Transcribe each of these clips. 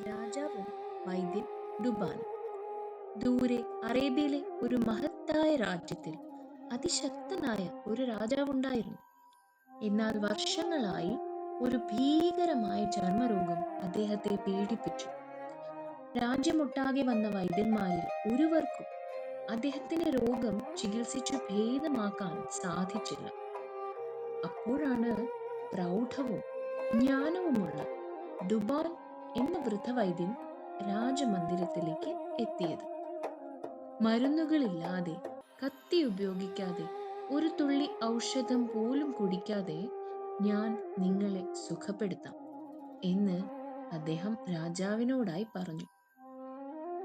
രാജാവും വൈദ്യൻ ഡുബാനും ദൂരെ അറേബ്യയിലെ ഒരു മഹത്തായ രാജ്യത്തിൽ അതിശക്തനായ ഒരു രാജാവുണ്ടായിരുന്നു. എന്നാൽ വർഷങ്ങളായി ഒരു ഭീകരമായ ചർമ്മരോഗം അദ്ദേഹത്തെ പീഡിപ്പിച്ചു. രാജ്യമൊട്ടാകെ വന്ന വൈദ്യന്മാരിൽ ഒരുവർക്കും അദ്ദേഹത്തിന്റെ രോഗം ചികിത്സിച്ചു ഭേദമാക്കാൻ സാധിച്ചില്ല. അപ്പോഴാണ് പ്രൗഢവും ജ്ഞാനവുമുള്ള ഡുബാൻ എന്ന വൃദ്ധവൈദ്യൻ രാജമന്ദിരത്തിലേക്ക് എത്തിയത്. മരുന്നുകളില്ലാതെ കത്തി ഉപയോഗിക്കാതെ ഒരു തുള്ളി ഔഷധം പോലും കുടിക്കാതെ ഞാൻ നിങ്ങളെ സുഖപ്പെടുത്താം എന്ന് അദ്ദേഹം രാജാവിനോടായി പറഞ്ഞു.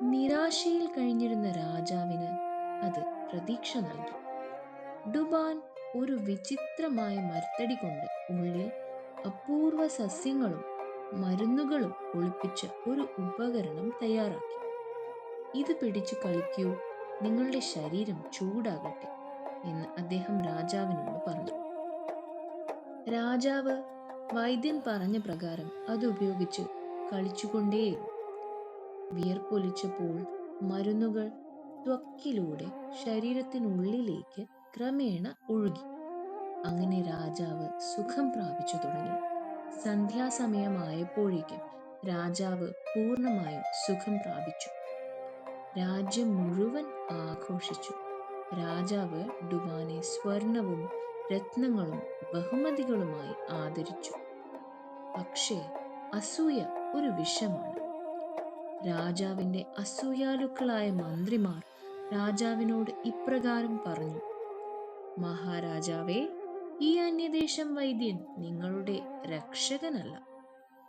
നിരാശയിൽ കഴിഞ്ഞിരുന്ന രാജാവിന് അത് പ്രതീക്ഷ നൽകി. ഡുബാൻ ഒരു വിചിത്രമായ മരത്തടി കൊണ്ട് ഉള്ളിൽ അപൂർവ സസ്യങ്ങളും മരുന്നുകളും ഒളിപ്പിച്ച ഒരു ഉപകരണം തയ്യാറാക്കി. ഇത് പിടിച്ചു കളിക്കൂ. നിങ്ങളുടെ ശരീരം ചൂടാകട്ടെ എന്ന് അദ്ദേഹം രാജാവിനോട് പറഞ്ഞു. രാജാവ് വൈദ്യൻ പറഞ്ഞ പ്രകാരം അത് ഉപയോഗിച്ച് കളിച്ചുകൊണ്ടേയിരുന്നു. വിയർപ്പൊലിച്ചപ്പോൾ മരുന്നുകൾ ത്വക്കിലൂടെ ശരീരത്തിനുള്ളിലേക്ക് ക്രമേണ ഒഴുകി. അങ്ങനെ രാജാവ് സുഖം പ്രാപിച്ചു തുടങ്ങി. സന്ധ്യാസമയമായപ്പോഴേക്കും രാജാവ് പൂർണമായും സുഖം പ്രാപിച്ചു. രാജ്യം മുഴുവൻ ആഘോഷിച്ചു. രാജാവ് ഡുബാനെ സ്വർണവും രത്നങ്ങളും ബഹുമതികളുമായി ആദരിച്ചു. പക്ഷേ അസൂയ ഒരു വിഷമാണ്. രാജാവിന്റെ അസൂയാലുക്കളായ മന്ത്രിമാർ രാജാവിനോട് ഇപ്രകാരം പറഞ്ഞു മഹാരാജാവേ ഈ അന്യദേശം വൈദ്യൻ നിങ്ങളുടെ രക്ഷകനല്ല.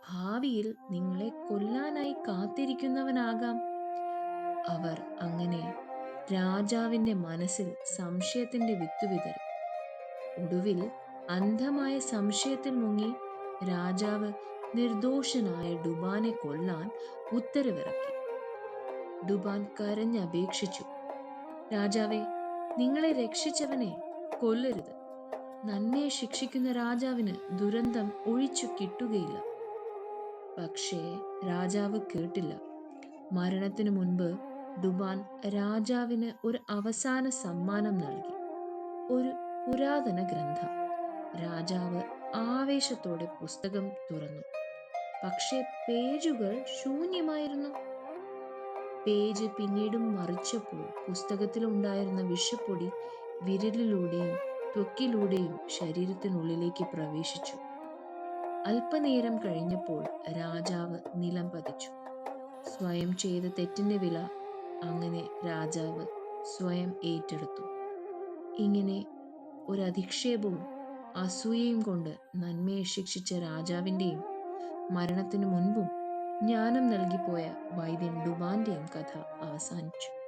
ഭാവിയിൽ നിങ്ങളെ കൊല്ലാനായി കാത്തിരിക്കുന്നവനാകാം. അവർ അങ്ങനെ രാജാവിന്റെ മനസ്സിൽ സംശയത്തിന്റെ വിത്തു വിതറി. ഒടുവിൽ അന്ധമായ സംശയത്തിൽ മുങ്ങി രാജാവ് നിർദോഷനായ ഡുബാനെ കൊല്ലാൻ ഉത്തരവിറക്കി. ഡുബാൻ കരഞ്ഞപേക്ഷിച്ചു. രാജാവെ നിങ്ങളെ രക്ഷിച്ചവനെ കൊല്ലരുത്. നന്മയെ ശിക്ഷിക്കുന്ന രാജാവിന് ദുരന്തം ഒഴിച്ചു കിട്ടുകയില്ല. പക്ഷേ രാജാവ് കേട്ടില്ല. മരണത്തിനു മുൻപ് ഡുബാൻ രാജാവിന് ഒരു അവസാന സമ്മാനം നൽകി. ഒരു പുരാതന ഗ്രന്ഥം. രാജാവ് ആവേശത്തോടെ പുസ്തകം തുറന്നു. പക്ഷേ പേജുകൾ ശൂന്യമായിരുന്നു. പേജ് പിന്നീടും മറിച്ചപ്പോൾ പുസ്തകത്തിലുണ്ടായിരുന്ന വിഷപ്പൊടി വിരലിലൂടെയും ത്വക്കിലൂടെയും ശരീരത്തിനുള്ളിലേക്ക് പ്രവേശിച്ചു. അല്പനേരം കഴിഞ്ഞപ്പോൾ രാജാവ് നിലം പതിച്ചു. സ്വയം ചെയ്ത തെറ്റിന്റെ വില അങ്ങനെ രാജാവ് സ്വയം ഏറ്റെടുത്തു. ഇങ്ങനെ ഒരു അധിക്ഷേപവും അസൂയയും കൊണ്ട് നന്മയെ ശിക്ഷിച്ച രാജാവിന്റെയും മരണത്തിനു മുൻപും ജ്ഞാനം നൽകിപ്പോയ വൈദ്യൻ ഡുബാന്റെയും കഥ അവസാനിച്ചു.